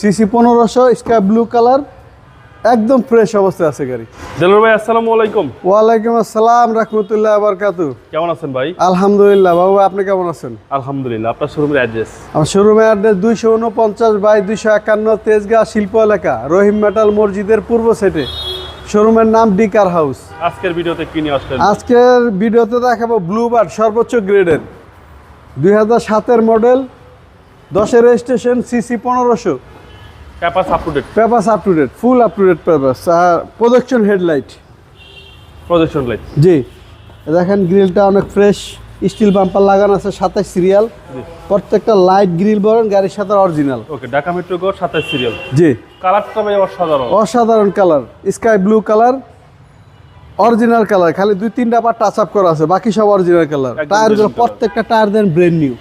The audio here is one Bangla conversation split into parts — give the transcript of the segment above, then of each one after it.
সিসি পনেরোশো স্কাই ব্লু কালার একদম ফ্রেশ অবস্থায় আছে গাড়ি। দেলোর ভাই আসসালামু আলাইকুম। ওয়ালাইকুম আসসালাম রহমতুল্লাহ আবরকাতু কেমন আছেন ভাই? আলহামদুলিল্লাহ বাবু আপনি কেমন আছেন? আলহামদুলিল্লাহ আপনার শোরুমের অ্যাড্রেস আমার শোরুমের অ্যাড্রেস দুইশো উনপঞ্চাশ বাই দুইশো একান্ন তেজগাঁ শিল্প এলাকা রহিম মেটাল মসজিদের পূর্ব সেটে শোরুমের নাম ডিকার হাউস আজকের ভিডিওতে কি নিয়ে আসলেন? আজকের ভিডিওতে দেখাবো ব্লু বার্ড সর্বোচ্চ গ্রেডের দুই হাজার সাতের মডেল দশের রেজিস্ট্রেশন সিসি পনেরোশো। ক্যাপাস up to date papers up to date full up to date papers R production headlight projection light জি। দেখেন গ্রিলটা অনেক ফ্রেশ স্টিল বাম্পার লাগানো আছে সাতাশ সিরিয়াল প্রত্যেকটা লাইট গ্রিল বলেন গাড়ির সাথে অরিজিনাল ওকে ঢাকা মেট্রো গোর সাতাশ সিরিয়াল জি। কালারটা ভাই অসাধারণ। অসাধারণ colour sky blue colour original colour খালি দুই তিনটা বার টাচ আপ করা আছে বাকি সব অরিজিনাল কালার টায়ারগুলো প্রত্যেকটা টায়ার দেন ব্রেন নিউ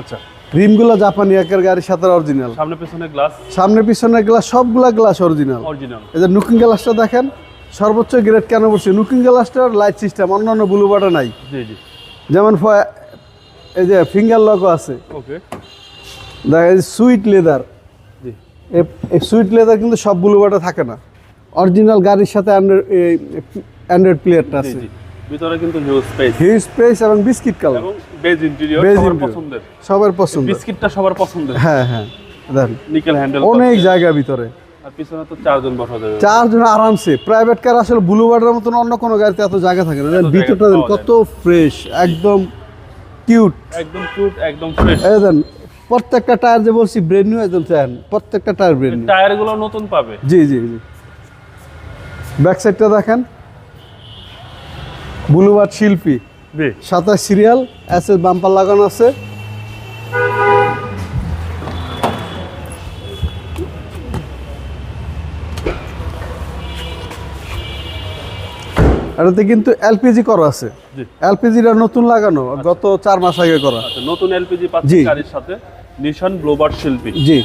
আচ্ছা। রিমগুলো জাপানি একের গাড়ির সাথে অরিজিনাল সামনে পেছনে গ্লাস সামনে পিছনে গ্লাস সবগুলা গ্লাস অরিজিনাল অরিজিনাল এই যে নুকিং গ্লাসটা দেখেন সর্বোচ্চ গ্রেড কেন বলছি? নুকিং গ্লাসটার লাইট সিস্টেম অন্যান্য ব্লু বাটা নাই। জি জি। যেমন এই যে ফিঙ্গার লকও আছে। ওকে দেখেন সুইট লেদার জি। এই সুইট লেদার কিন্তু সব ব্লু বাটা থাকে না। অরিজিনাল গাড়ির সাথে অ্যান্ড্রয়েড প্লেয়ারটা জি আছে। জি। ভিতরে কিন্তু হিউজ স্পেস হিউজ স্পেস এবং বিস্কিট কালার এবং বেজ ইন্টেরিয়র সবার পছন্দের। সবার পছন্দ বিস্কিটটা সবার পছন্দের। হ্যাঁ হ্যাঁ দেখেন নিকেল হ্যান্ডেল অনেক জায়গা ভিতরে। আর পিছনে তো চারজন বসা যাবে। চারজন আরামসে। প্রাইভেট কার আসলে মতন অন্য কোনো গাড়িতে এত জায়গা থাকে না। জায়গা ভিতরটা দেন কত ফ্রেশ একদম কিউট একদম কিউট একদম ফ্রেশ এই দেন প্রত্যেকটা টায়ার যে বলছি নিউ একদম প্রত্যেকটা টায়ার ব্রেন নিউ টায়ার নতুন পাবে। জি জি জি। ব্যাক সাইডটা দেখেন। বুলুবার্ড শিল্পী। সাতাশ সিরিয়াল এসএস বাম্পার লাগানো আছে। এটাতে কিন্তু এলপিজি করা আছে। এলপিজিটা নতুন লাগানো গত চার মাস আগে করা। আচ্ছা নতুন এলপিজি পাচ্ছি। গাড়ির সাথে নিশান ব্লোবার শিল্পী। জি।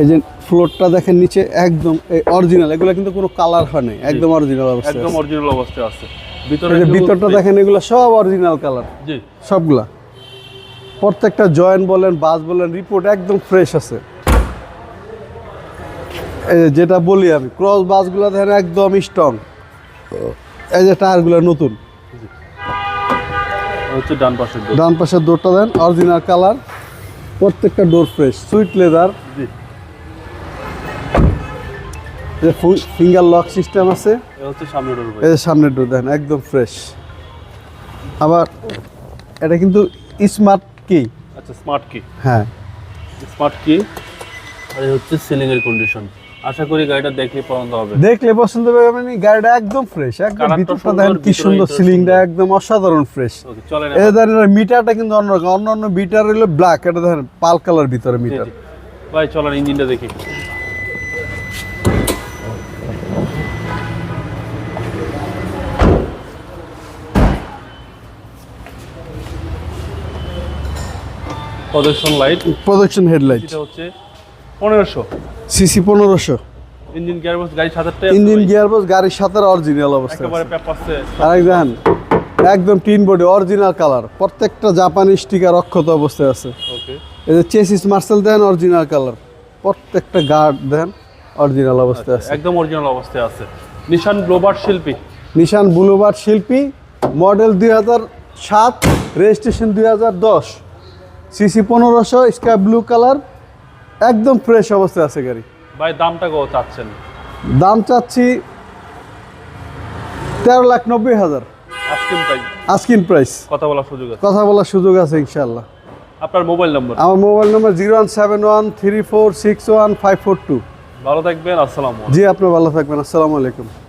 এই যে ফ্লোরটা দেখেন নিচে একদম অরিজিনাল এগুলো কিন্তু কোনো কালার হয় নাই একদম অরিজিনাল অবস্থা একদম অরিজিনাল অবস্থায় আছে। ভিতরটা দেখেন এগুলো সব অরিজিনাল কালার জি। সবগুলা। প্রত্যেকটা জয়েন্ট বলেন বাস বলেন রিপোর্ট একদম ফ্রেশ আছে। এই যে যেটা বলি আমি ক্রস বাসগুলো দেখেন একদম স্ট্রং এই যে টায়ারগুলো নতুন। হচ্ছে ডান পাশের। ডান পাশের ডোরটা দেন অরিজিনাল কালার প্রত্যেকটা ডোর ফ্রেশ সুইট লেদার জি। ফিঙ্গার লক সিস্টেম আছে। এ সামনের ডোর এই সামনের ডোর দেখেন একদম ফ্রেশ আবার এটা কিন্তু স্মার্ট কি আচ্ছা স্মার্ট কি হ্যাঁ। স্মার্ট কি আর হচ্ছে সিলিং এর কন্ডিশন আশা করি গাড়িটা দেখলে পছন্দ হবে। দেখলে পছন্দ হবে মানে গাড়িটা একদম ফ্রেশ একদম ভিতরটা দেখেন কি সুন্দর সিলিংটা একদম অসাধারণ ফ্রেশ এই ধরেন মিটারটা কিন্তু অন্যরকম অন্য অন্য মিটার হলো ব্ল্যাক এটা দেখেন পাল কালার ভিতরে মিটার ভাই চলেন ইঞ্জিনটা দেখি। প্রজেকশন লাইট প্রজেকশন হেডলাইট এটা হচ্ছে পনেরোশো। সিসি পনেরোশো। ইঞ্জিন গিয়ারবক্স গাড়ি সাতারটা ইঞ্জিন গিয়ারবক্স গাড়ির সাথে অরিজিনাল অবস্থা একেবারে পেপারসে একদম টিন বডি অরিজিনাল কালার প্রত্যেকটা জাপানি স্টিকার অক্ষত অবস্থায় আছে। ওকে এই যে চেসিস মার্সেল দেন অরিজিনাল কালার প্রত্যেকটা গার্ড দেন অরিজিনাল অবস্থায় আছে। একদম অরিজিনাল অবস্থায় আছে। নিশান গ্লোবার শিল্পী। নিশান বুলুবার শিল্পী মডেল দুই হাজার সাত রেজিস্ট্রেশন দুই হাজার দশ। সিসি পনেরোশো স্কাই ব্লু কালার একদম ফ্রেশ অবস্থায় আছে গাড়ি। ভাই দামটা কত চাচ্ছেন? দাম চাচ্ছি তেরো লাখ নব্বই হাজার। আস্কিন প্রাইস কথা বলার সুযোগ আছে? কথা বলার সুযোগ আছে ইনশাল্লাহ আপনার মোবাইল নম্বর? আমার মোবাইল নম্বর zero one seven one three four six one five four two. ভালো থাকবেন আসসালামু। জি আপনি ভালো থাকবেন আসসালামু আলাইকুম।